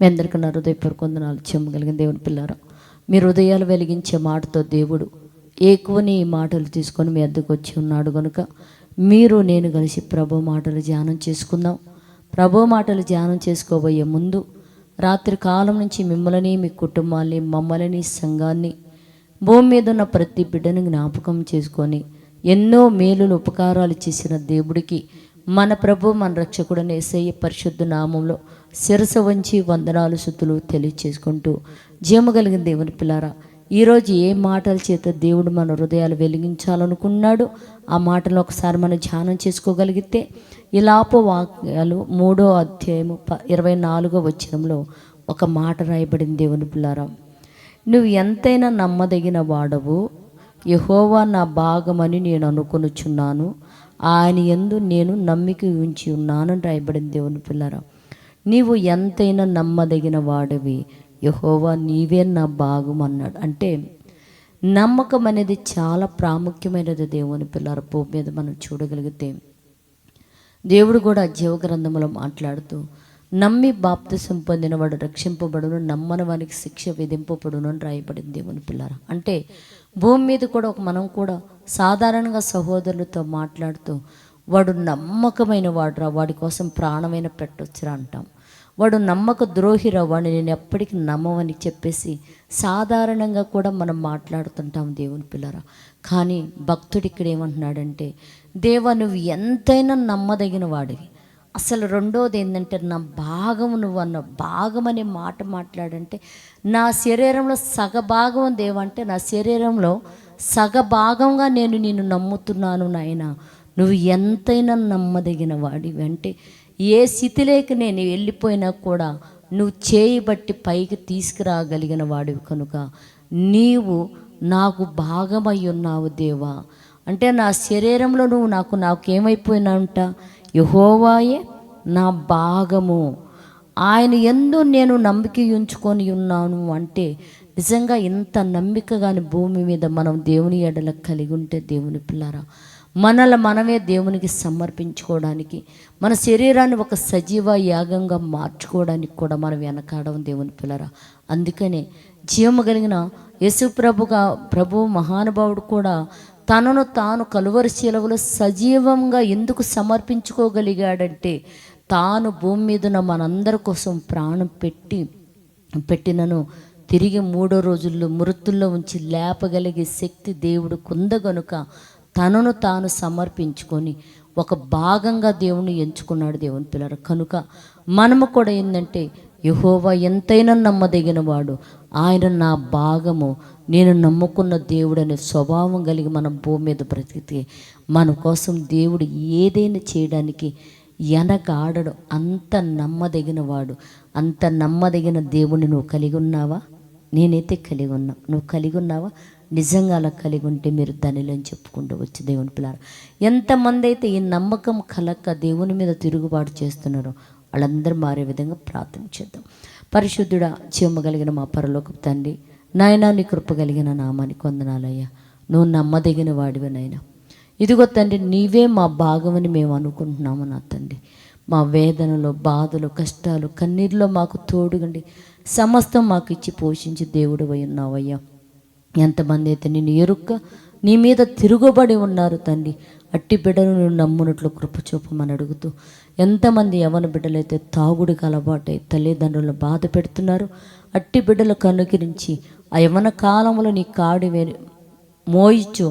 మీ అందరికీ నా హృదయపూర్వక వందనాలు. చెమ్మగలిగిన దేవుని పిల్లారా మీ హృదయాలు వెలిగించే మాటతో దేవుడు ఎక్కువని ఈ మాటలు తీసుకొని మీ అద్దకు వచ్చి ఉన్నాడు కనుక మీరు నేను కలిసి ప్రభు మాటలు ధ్యానం చేసుకుందాం. ప్రభు మాటలు ధ్యానం చేసుకోబోయే ముందు రాత్రి కాలం నుంచి మిమ్మల్ని మీ కుటుంబాన్ని మమ్మల్ని సంఘాన్ని భూమి మీద ఉన్న ప్రతి బిడ్డను జ్ఞాపకం చేసుకొని ఎన్నో మేలులు ఉపకారాలు చేసిన దేవుడికి మన ప్రభు మన రక్షకుడు నేసయ్య పరిశుద్ధ నామంలో శిరస వంచి వందనాలు శుద్ధులు తెలియచేసుకుంటూ జీవము కలిగిన దేవుని పిల్లారా ఈరోజు ఏ మాటల చేత దేవుడు మన హృదయాలు వెలిగించాలనుకున్నాడు ఆ మాటలు ఒకసారి మనం ధ్యానం చేసుకోగలిగితే ఇలాప వాక్యాలు మూడో అధ్యాయము ప ఇరవై నాలుగో వచనంలో ఒక మాట రాయబడింది దేవుని పిల్లారా. నువ్వు ఎంతైనా నమ్మదగిన వాడవు. యహోవా నా భాగమని నేను అనుకొనుచున్నాను. ఆయన ఎందు నేను నమ్మిక ఉంచి ఉన్నానని రాయబడింది దేవుని పిల్లరా. నీవు ఎంతైనా నమ్మదగిన వాడివి. యహోవా నీవే నా భాగం అన్నాడు. అంటే నమ్మకం అనేది చాలా ప్రాముఖ్యమైనది దేవుని పిల్లల భూమి మీద మనం చూడగలిగితే దేవుడు కూడా జీవగ్రంథంలో మాట్లాడుతూ నమ్మి బాప్తిసం పొందినవాడు రక్షింపబడును నమ్మని వానికి శిక్ష విధింపబడును అని రాయబడింది దేవుని పిల్లర. అంటే భూమి మీద కూడా ఒక మనం కూడా సాధారణంగా సహోదరులతో మాట్లాడుతూ వాడు నమ్మకమైన వాడురా వాడి కోసం ప్రాణమైన పెట్టొచ్చురా అంటాం. వాడు నమ్మక ద్రోహిరా వాడిని నేను ఎప్పటికీ నమ్మవని చెప్పేసి సాధారణంగా కూడా మనం మాట్లాడుతుంటాం దేవుని పిల్లరా. కానీ భక్తుడు ఇక్కడ ఏమంటున్నాడంటే దేవా నువ్వు ఎంతైనా నమ్మదగిన వాడివి. అసలు రెండోది ఏంటంటే నా భాగం నువ్వు అన్న భాగం అనే మాట మాట్లాడంటే నా శరీరంలో సగభాగం దేవంటే నా శరీరంలో సగభాగంగా నేను నిన్ను నమ్ముతున్నాను నాయన. నువ్వు ఎంతైనా నమ్మదగిన వాడివి. అంటే ఏ స్థితిలోకి నేను వెళ్ళిపోయినా కూడా నువ్వు చేయి బట్టి పైకి తీసుకురాగలిగిన వాడివి కనుక. నీవు నాకు భాగమై ఉన్నావు దేవా. అంటే నా శరీరంలో నువ్వు నాకు నాకు నాకేమైపోయినాంట యహోవాయే నా భాగము. ఆయన ఎందు నేను నమ్మిక ఉంచుకొని ఉన్నాను అంటే నిజంగా ఇంత నమ్మిక కానీ భూమి మీద మనం దేవుని ఎడల కలిగి ఉంటే దేవుని పిల్లరా మనల మనమే దేవునికి సమర్పించుకోవడానికి మన శరీరాన్ని ఒక సజీవ యాగంగా మార్చుకోవడానికి కూడా మనం వెనకాడడం దేవుని పిల్లరా. అందుకనే జీవము కలిగిన యేసు ప్రభుగా ప్రభు మహానుభావుడు కూడా తనను తాను కలువరి శిలవలో సజీవంగా ఎందుకు సమర్పించుకోగలిగాడంటే తాను భూమి మీదన మనందరి కోసం ప్రాణం పెట్టి పెట్టినను తిరిగి మూడో రోజుల్లో మృతుల్లో ఉంచి లేపగలిగే శక్తి దేవుడు కుందగనుక తనను తాను సమర్పించుకొని ఒక భాగంగా దేవుని ఎంచుకున్నాడు దేవుని పిల్లలు కనుక మనము కూడా ఏంటంటే యహోవా ఎంతైనా నమ్మదగిన వాడు ఆయన నా భాగము. నేను నమ్ముకున్న దేవుడు అనే స్వభావం కలిగి మనం భూమి మీద బ్రతికితే మన కోసం దేవుడు ఏదైనా చేయడానికి వెనకాడడు అంత నమ్మదగిన వాడు. అంత నమ్మదగిన దేవుని నువ్వు కలిగి ఉన్నావా? నేనైతే కలిగి ఉన్నా. నువ్వు కలిగి ఉన్నావా? నిజంగా అలా కలిగి ఉంటే మీరు ధనిలో చెప్పుకుంటూ వచ్చి దేవుని పిల్లలు ఎంతమంది అయితే ఈ నమ్మకం కలక్క దేవుని మీద తిరుగుబాటు చేస్తున్నారో వాళ్ళందరూ మారే విధంగా ప్రార్థన చేద్దాం. పరిశుద్ధుడా కలిగిన మా పరలోక తండ్రి నాయన నీ కృప కలిగిన నామానికి వందనాలయ్యా నువ్వు నమ్మదగిన వాడివి నాయన ఇదిగో తండ్రి నీవే మా భాగమని మేము అనుకుంటున్నాము నా తండ్రి. మా వేదనలో బాధలు కష్టాలు కన్నీరులో మాకు తోడుగండి. సమస్తం మాకు ఇచ్చి పోషించి దేవుడు అయ్యున్నావయ్యా ఉన్నావయ్యా. ఎంతమంది అయితే నేను ఎరుక్క నీ మీద తిరుగుబడి ఉన్నారు తండ్రి. అట్టి బిడ్డను నువ్వు నమ్మునట్లు కృప చూపమని అడుగుతూ ఎంతమంది యవన బిడ్డలైతే తాగుడికి అలవాటై తల్లిదండ్రులను బాధ పెడుతున్నారు అట్టి బిడ్డలు కనుకరించి ఆ యవన కాలంలో నీ కాడి మోయిచ్చు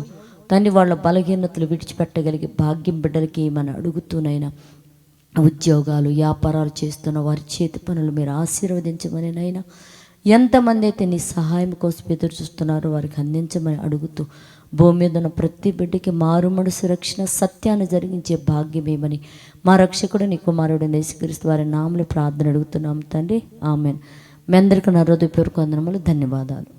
తండ్రి వాళ్ళ బలహీనతలు విడిచిపెట్టగలిగి భాగ్యం బిడ్డలకి ఏమని అడుగుతూనైనా ఉద్యోగాలు వ్యాపారాలు చేస్తున్న వారి చేతి పనులు మీరు ఆశీర్వదించమని నైనా ఎంతమంది అయితే నీ సహాయం కోసం ఎదురు చూస్తున్నారో వారికి అందించమని అడుగుతూ భూమి మీద ఉన్న ప్రతి బిడ్డకి మారుమడు సురక్షణ సత్యాన్ని జరిగించే భాగ్యమేమని మా రక్షకుడు నీ కుమారుడు నేసుక్రీస్తు వారి నామలు ప్రార్థన అడుగుతున్నాం తండ్రి. ఆమెన్. మీ అందరికీ నా హృదయపూర్వక వందనములు. ధన్యవాదాలు.